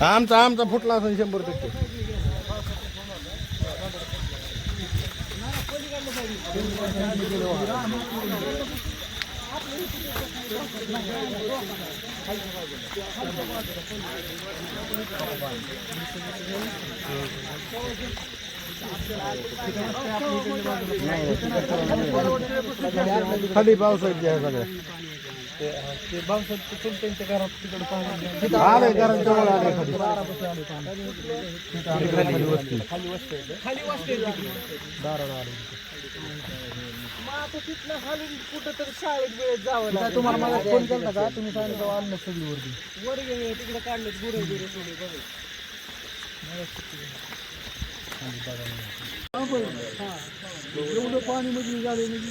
आमचा आमचा फुटला असेल शंभर टक्के. खाली पावसाची आहे सगळ्या आले. घरात जवळ आले. खाली खाली वस्ती तुम्हाला मला फोन केला का? तुम्ही सांगितलं आणलं सगळी वरती वर गेले तिकडे काढले गुरे गुरे सोडे बघ. एवढं पाणी मध्ये झाले म्हणजे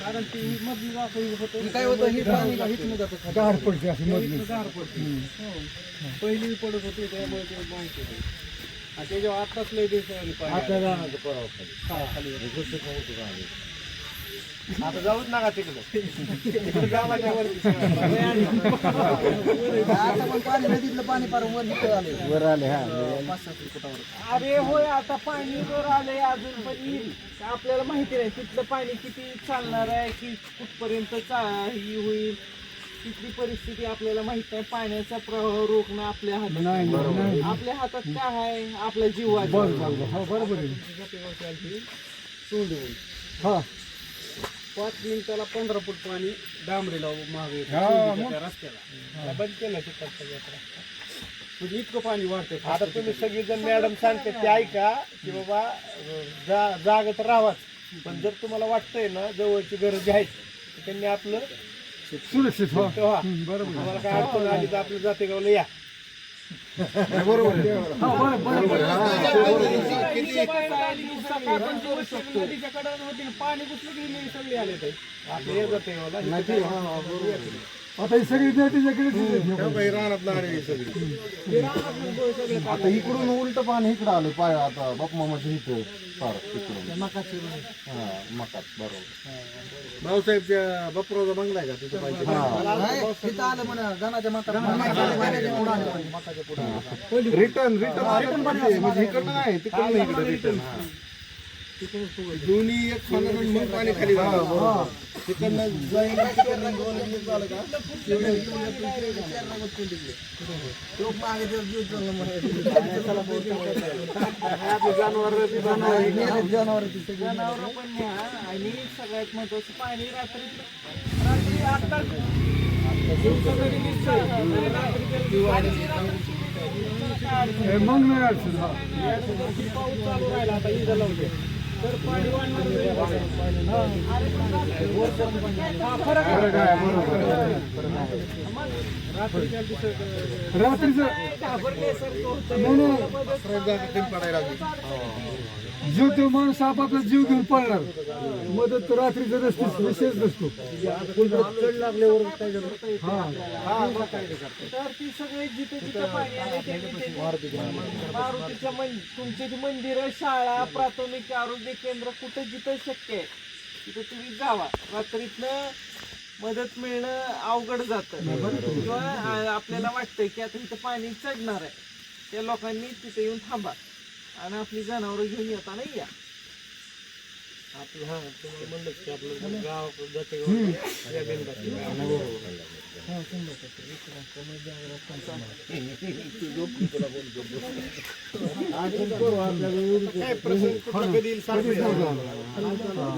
कारण ती मधली वाकडी होतं काय होतं हे पाणी जातं खाली. गार पडते अशी मधली. गार पडते. पहिली पडत होती त्यामुळे ते माहिती होते आणि त्याच्यावर आताच लय दिवस आता जाऊच नका तिकडे. तिकडे गावाच्या आता पण पाणी नदीतलं पाणी पार वर आले हा. पाच सात फुटावर अरे होय आता पाणी वर आलंय अजून पण येईल. आपल्याला माहिती नाही तिथलं पाणी किती चालणार आहे की कुठपर्यंत चा ही होईल. तिथली परिस्थिती आपल्याला माहीत नाही पाण्याचा प्रवाह रोखणं आपल्या हातात आहे. आपल्या हातात काय आहे? आपल्या जीवाचा. बरोबर हा. पाच मिनिटाला पंधरा फूट पाणी डांबरीला मागे रस्त्याला. बंद केलं तिकडचा म्हणजे इतकं पाणी वाढतंय आता तुम्ही सगळीजण मॅडम सांगते ते ऐका की बाबा जा जाग तर राहावाच पण जर तुम्हाला वाटतंय ना जवळची गरज आहे तर त्यांनी आपलं सुरक्षित हो तेव्हा तुम्हाला काय अडचण आली तर आपलं जाते गावला या. बरोबर पाणी घुसलं की मी सगळे आले ते. आपलं आता ही सगळी सगळी. आता इकडून उलट पाणी इकडं आलं. पाय आता बाप मामाच्या इथं फार तिकडून. हा मकात बरोबर. भाऊसाहेबच्या बापराचा बंगला आहे का? तिथं पाहिजे. रिटर्न रिटर्न म्हणजे इकडनं नाही तिकडनं इकडे रिटर्न. दोन्ही एक खाण्याकडून मग पाणी खाली घालावं. तिकडनं जाईल तिकडनं दोन दिवस झालं का? तो मागे. जनावर सगळी जनावरं पण न्या आणि सगळ्यात महत्वाचं पाणी रात्री रात्री आता मग नाही अडचण पाऊस चालू राहिला आता इजा लावते तर पाणी वाढणार नाही. अरे पण रात्री- फरक आहे. मग रात्रीच्या दिवसात- काय घाबरल्यासारखं होतं. पडायला लागली जीव तो माणूस आपापला जीव घेऊन पळणार मदत तर रात्रीचं नसतेच विशेष नसतो तर ती सगळे जिथे जिथे पाणी आले त्यांनी त्यांनी मारुतीच्या मन तुमचे जे मंदिर शाळा प्राथमिक आरोग्य केंद्र कुठे जिथं शक्य आहे तिथे तुम्ही जावा. रात्रीतनं मदत मिळणं अवघड जातं. किंवा आपल्याला वाटतंय की आता इथं पाणी चढणार आहे. त्या लोकांनी तिथे येऊन थांबा. आणि आपली जनावरं घेऊन येताना या. आपलं हा तुम्हाला म्हणलं की आपलं गाव जाते या बिंदात. काय प्रसंग कुठला कधी येईल सांगता येत नाही.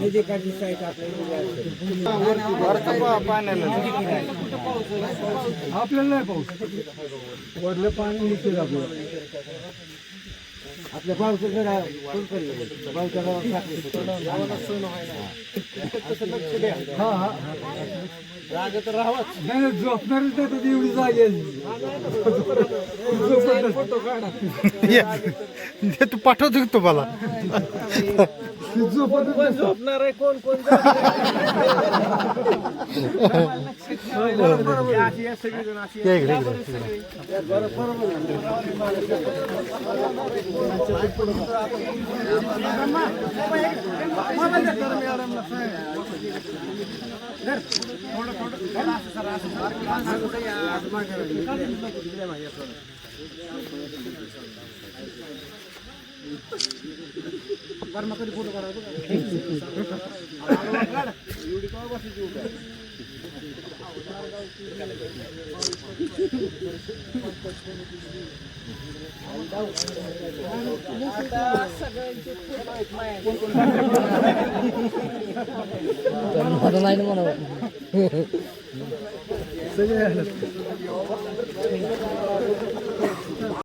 आपल्याला नाही पाऊस. वरलं पाणी निघते आपल्याला. आपल्या पावसा तसं लक्ष द्या. हा हा. जागा तर राहावाच. नाही झोपणारच नाही एवढी जागी ते पाठवतो तुम्हाला? আপনারে কোন কোন झोपणार आहे कोण सगळे